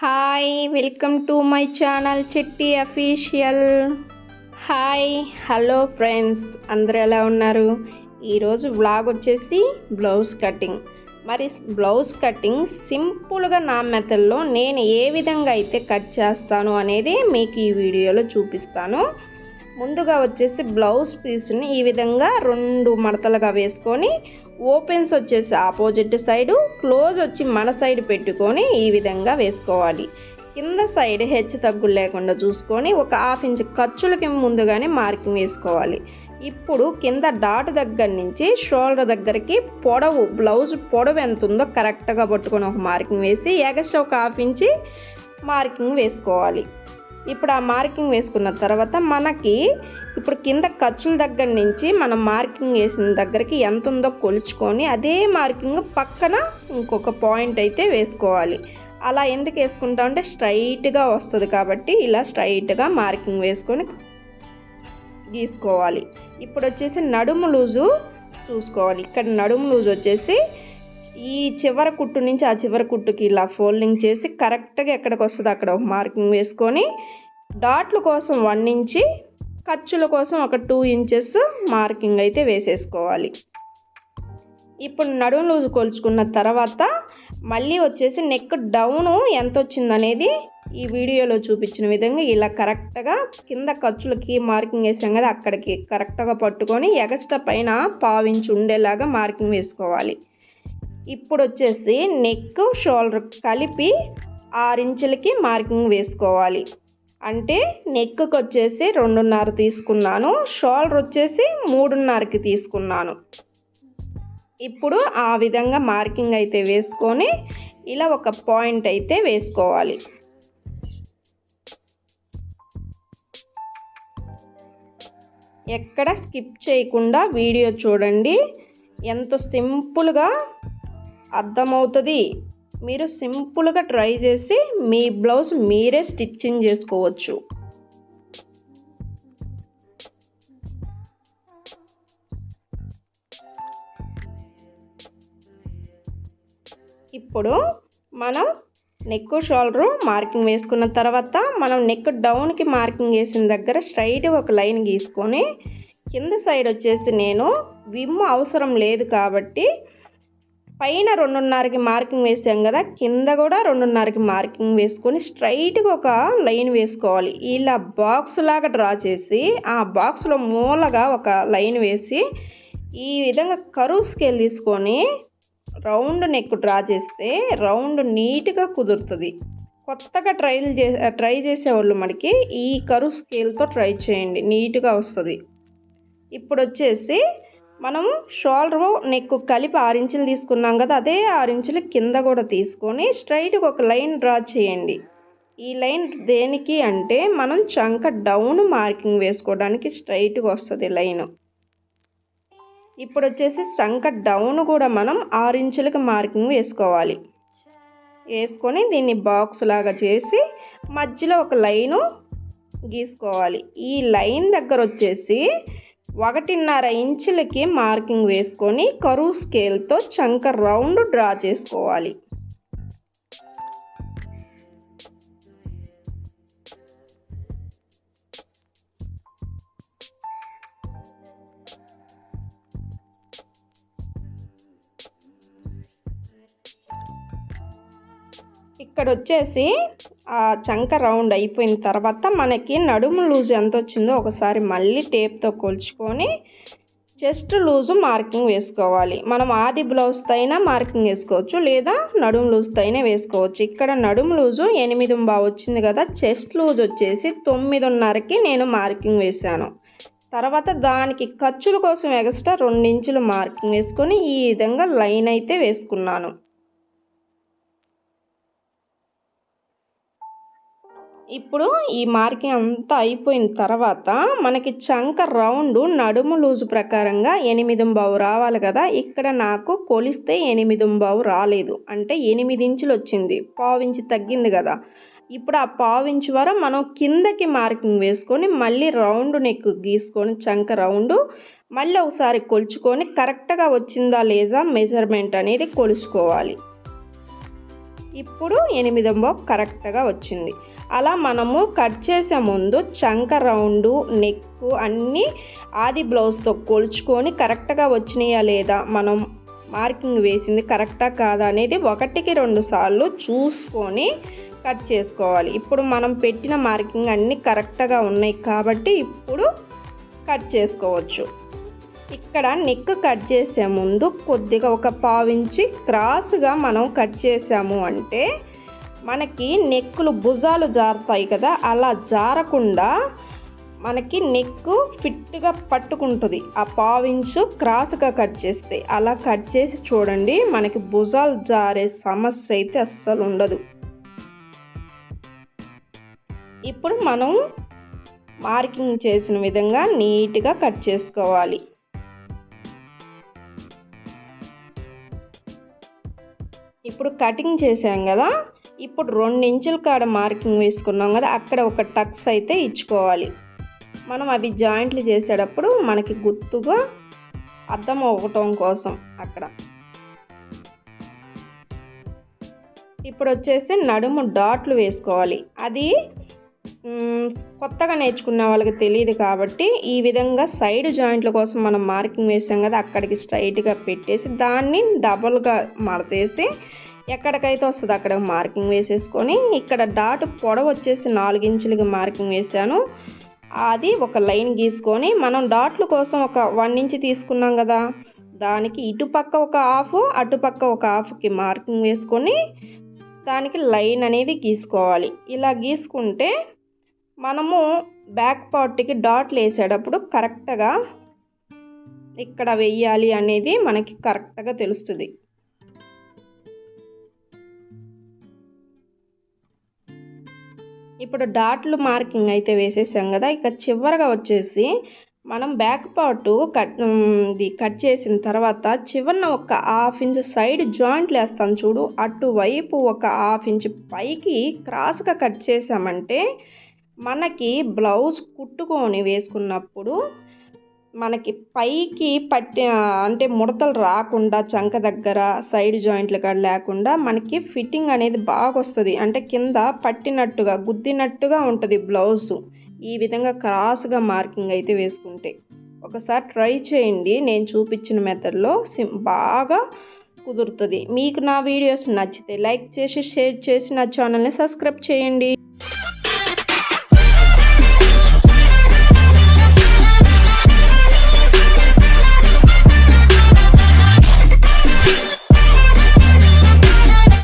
Hi welcome to my channel Chitti official hi hello friends అందరూ ఎలా ఉన్నారు ఈరోజు బ్లాగ్ వచ్చేసి బ్లౌజ్ కటింగ్ మరి బ్లౌజ్ కటింగ్ సింపుల్గా నా మెథడ్లో నేను ఏ విధంగా అయితే కట్ చేస్తాను అనేది మీకు ఈ వీడియోలో చూపిస్తాను ముందుగా వచ్చేసి బ్లౌజ్ పీస్ని ఈ విధంగా రెండు మడతలుగా వేసుకొని ఓపెన్స్ వచ్చేసి ఆపోజిట్ సైడు క్లోజ్ వచ్చి మన సైడ్ పెట్టుకొని ఈ విధంగా వేసుకోవాలి. కింద సైడ్ హెచ్చు తగ్గులు లేకుండా చూసుకొని ఒక హాఫ్ ఇంచ్ ఖర్చులకి ముందుగానే మార్కింగ్ వేసుకోవాలి. ఇప్పుడు కింద డాట్ దగ్గర నుంచి షోల్డర్ దగ్గరికి పొడవు బ్లౌజ్ పొడవు ఎంత ఉందో కరెక్ట్గా పట్టుకొని ఒక మార్కింగ్ వేసి ఎగస్ట్రా ఒక హాఫ్ ఇంచి మార్కింగ్ వేసుకోవాలి. ఇప్పుడు ఆ మార్కింగ్ వేసుకున్న తర్వాత మనకి ఇప్పుడు కింద ఖర్చుల దగ్గర నుంచి మనం మార్కింగ్ వేసిన దగ్గరికి ఎంత ఉందో కొలుచుకొని అదే మార్కింగ్ పక్కన ఇంకొక పాయింట్ అయితే వేసుకోవాలి. అలా ఎందుకు వేసుకుంటాం అంటే స్ట్రైట్గా వస్తుంది కాబట్టి ఇలా స్ట్రైట్గా మార్కింగ్ వేసుకొని గీసుకోవాలి. ఇప్పుడు వచ్చేసి నడుము లూజు చూసుకోవాలి. ఇక్కడ నడుము లూజు వచ్చేసి ఈ చివర కుట్టు నుంచి ఆ చివరి కుట్టుకి ఇలా ఫోల్డింగ్ చేసి కరెక్ట్గా ఎక్కడికి వస్తుందో అక్కడ ఒక మార్కింగ్ వేసుకొని డాట్ల కోసం వన్ ఇంచి ఖర్చుల కోసం ఒక టూ ఇంచెస్ మార్కింగ్ అయితే వేసేసుకోవాలి. ఇప్పుడు నడుము లూజు కొలుచుకున్న తర్వాత మళ్ళీ వచ్చేసి నెక్ డౌను ఎంత వచ్చిందనేది ఈ వీడియోలో చూపించిన విధంగా ఇలా కరెక్ట్గా కింద ఖర్చులకి మార్కింగ్ వేసాం కదా అక్కడికి కరెక్ట్గా పట్టుకొని ఎగస్ట్రా పైన పావించి ఉండేలాగా మార్కింగ్ వేసుకోవాలి. ఇప్పుడు వచ్చేసి నెక్ షోల్డర్ కలిపి ఆరించులకి మార్కింగ్ వేసుకోవాలి. అంటే నెక్కి వచ్చేసి రెండున్నర తీసుకున్నాను షోల్డర్ వచ్చేసి మూడున్నరకి తీసుకున్నాను. ఇప్పుడు ఆ విధంగా మార్కింగ్ అయితే వేసుకొని ఇలా ఒక పాయింట్ అయితే వేసుకోవాలి. ఎక్కడ స్కిప్ చేయకుండా వీడియో చూడండి. ఎంత సింపుల్గా అర్థమవుతుంది. మీరు సింపుల్గా ట్రై చేసి మీ బ్లౌజ్ మీరే స్టిచ్చింగ్ చేసుకోవచ్చు. ఇప్పుడు మనం నెక్ షోల్డరు మార్కింగ్ వేసుకున్న తర్వాత మనం నెక్ డౌన్కి మార్కింగ్ వేసిన దగ్గర స్ట్రైట్గా ఒక లైన్ గీసుకొని కింద సైడ్ వచ్చేసి నేను విమ్ అవసరం లేదు కాబట్టి పైన రెండున్నరకి మార్కింగ్ వేసాం కదా కింద కూడా రెండున్నరకి మార్కింగ్ వేసుకొని స్ట్రైట్గా ఒక లైన్ వేసుకోవాలి. ఇలా బాక్స్ లాగా డ్రా చేసి ఆ బాక్స్లో మూలగా ఒక లైన్ వేసి ఈ విధంగా కరువు స్కేల్ తీసుకొని రౌండ్ నెక్ డ్రా చేస్తే రౌండ్ నీట్గా కుదురుతుంది. కొత్తగా ట్రైల్ చే ట్రై చేసేవాళ్ళు మనకి ఈ కరువు స్కేల్తో ట్రై చేయండి నీట్గా వస్తుంది. ఇప్పుడు వచ్చేసి మనం షోల్డర్ నెక్ కలిపి ఆరించులు తీసుకున్నాం కదా అదే ఆరించులు కింద కూడా తీసుకొని స్ట్రైట్గా ఒక లైన్ డ్రా చేయండి. ఈ లైన్ దేనికి అంటే మనం చంక డౌన్ మార్కింగ్ వేసుకోవడానికి స్ట్రైట్గా వస్తుంది లైన్. ఇప్పుడు వచ్చేసి చంక డౌన్ కూడా మనం ఆరించులకు మార్కింగ్ వేసుకోవాలి. వేసుకొని దీన్ని బాక్స్ లాగా చేసి మధ్యలో ఒక లైను గీసుకోవాలి. ఈ లైన్ దగ్గర వచ్చేసి ఒకటిన్నర ఇంచులకి మార్కింగ్ వేసుకొని కరువు స్కేల్తో చంక రౌండ్ డ్రా చేసుకోవాలి. ఇక్కడ వచ్చేసి ఆ చంక రౌండ్ అయిపోయిన తర్వాత మనకి నడుము లూజ్ ఎంత వచ్చిందో ఒకసారి మళ్ళీ టేప్తో కొలుచుకొని చెస్ట్ లూజు మార్కింగ్ వేసుకోవాలి. మనం ఆది బ్లౌజ్తో అయినా మార్కింగ్ వేసుకోవచ్చు లేదా నడుము లూజ్తో అయినా వేసుకోవచ్చు. ఇక్కడ నడుము లూజు ఎనిమిది బాగా వచ్చింది కదా చెస్ట్ లూజ్ వచ్చేసి తొమ్మిదిన్నరకి నేను మార్కింగ్ వేశాను. తర్వాత దానికి ఖర్చుల కోసం ఎక్స్ట్రా రెండించులు మార్కింగ్ వేసుకొని ఈ విధంగా లైన్ అయితే వేసుకున్నాను. ఇప్పుడు ఈ మార్కింగ్ అంతా అయిపోయిన తర్వాత మనకి చంక రౌండ్ నడుము లూజు ప్రకారంగా ఎనిమిది బావు రావాలి కదా. ఇక్కడ నాకు కొలిస్తే ఎనిమిది బావు రాలేదు. అంటే ఎనిమిది ఇంచులు వచ్చింది. పావించి తగ్గింది కదా. ఇప్పుడు ఆ పావించి వరం మనం కిందకి మార్కింగ్ వేసుకొని మళ్ళీ రౌండ్ నెక్ గీసుకొని చంక రౌండ్ మళ్ళీ ఒకసారి కొలుచుకొని కరెక్ట్గా వచ్చిందా లేదా మెజర్మెంట్ అనేది కొలుచుకోవాలి. ఇప్పుడు ఎనిమిదో కరెక్ట్గా వచ్చింది. అలా మనము కట్ చేసే ముందు చంక రౌండు నెక్ అన్నీ ఆది బ్లౌజ్తో కొలుచుకొని కరెక్ట్గా వచ్చినాయా లేదా మనం మార్కింగ్ వేసింది కరెక్టా కాదా అనేది ఒకటికి రెండు సార్లు చూసుకొని కట్ చేసుకోవాలి. ఇప్పుడు మనం పెట్టిన మార్కింగ్ అన్నీ కరెక్ట్గా ఉన్నాయి కాబట్టి ఇప్పుడు కట్ చేసుకోవచ్చు. ఇక్కడ నెక్ కట్ చేసే ముందు కొద్దిగా ఒక పావించి క్రాస్గా మనం కట్ చేసాము అంటే మనకి నెక్కులు భుజాలు జారుతాయి కదా అలా జారకుండా మనకి నెక్ ఫిట్గా పట్టుకుంటుంది. ఆ పావించు క్రాస్గా కట్ చేస్తే అలా కట్ చేసి చూడండి మనకి భుజాలు జారే సమస్య అయితే అస్సలు ఉండదు. ఇప్పుడు మనం మార్కింగ్ చేసిన విధంగా నీట్గా కట్ చేసుకోవాలి. ఇప్పుడు కటింగ్ చేసాం కదా ఇప్పుడు రెండు ఇంచుల కాడ మార్కింగ్ వేసుకున్నాం కదా అక్కడ ఒక టక్స్ అయితే ఇచ్చుకోవాలి. మనం అవి జాయింట్లు చేసేటప్పుడు మనకి గుర్తుగా అర్థం అవ్వటం కోసం అక్కడ. ఇప్పుడు వచ్చేసి నడుము డాట్లు వేసుకోవాలి. అది కొత్తగా నేర్చుకున్న వాళ్ళకి తెలియదు కాబట్టి ఈ విధంగా సైడ్ జాయింట్ల కోసం మనం మార్కింగ్ వేసాం కదా అక్కడికి స్ట్రైట్గా పెట్టేసి దాన్ని డబుల్గా మడతేసి ఎక్కడికైతే వస్తుంది అక్కడ మార్కింగ్ వేసేసుకొని ఇక్కడ డాట్ పొడవు వచ్చేసి నాలుగు ఇంచులకి మార్కింగ్ వేసాను అది ఒక లైన్ గీసుకొని మనం డాట్ల కోసం ఒక వన్ ఇంచ్ తీసుకున్నాం కదా దానికి ఇటుపక్క ఒక హాఫ్ అటుపక్క ఒక హాఫ్కి మార్కింగ్ వేసుకొని దానికి లైన్ అనేది గీసుకోవాలి. ఇలా గీసుకుంటే మనము బ్యాక్ పార్ట్కి డాట్లు వేసేటప్పుడు కరెక్ట్గా ఇక్కడ వెయ్యాలి అనేది మనకి కరెక్ట్గా తెలుస్తుంది. ఇప్పుడు డాట్లు మార్కింగ్ అయితే వేసేసాం కదా ఇక చివరగా వచ్చేసి మనం బ్యాక్ పార్ట్ కట్ ఇది కట్ చేసిన తర్వాత చివరిన ఒక హాఫ్ ఇంచ్ సైడ్ జాయింట్లు వేస్తాం చూడు అటువైపు ఒక హాఫ్ ఇంచ్ పైకి క్రాస్గా కట్ చేసామంటే మనకి బ్లౌజ్ కుట్టుకొని వేసుకున్నప్పుడు మనకి పైకి పట్టి అంటే ముడతలు రాకుండా చంక దగ్గర సైడ్ జాయింట్లు కాడ లేకుండా మనకి ఫిట్టింగ్ అనేది బాగా వస్తుంది. అంటే కింద పట్టినట్టుగా గుద్దినట్టుగా ఉంటుంది బ్లౌజు. ఈ విధంగా క్రాస్గా మార్కింగ్ అయితే వేసుకుంటే. ఒకసారి ట్రై చేయండి. నేను చూపించిన మెథడ్లో సిం బాగా కుదురుతుంది. మీకు నా వీడియోస్ నచ్చితే లైక్ చేసి షేర్ చేసి నా ఛానల్ని సబ్స్క్రైబ్ చేయండి.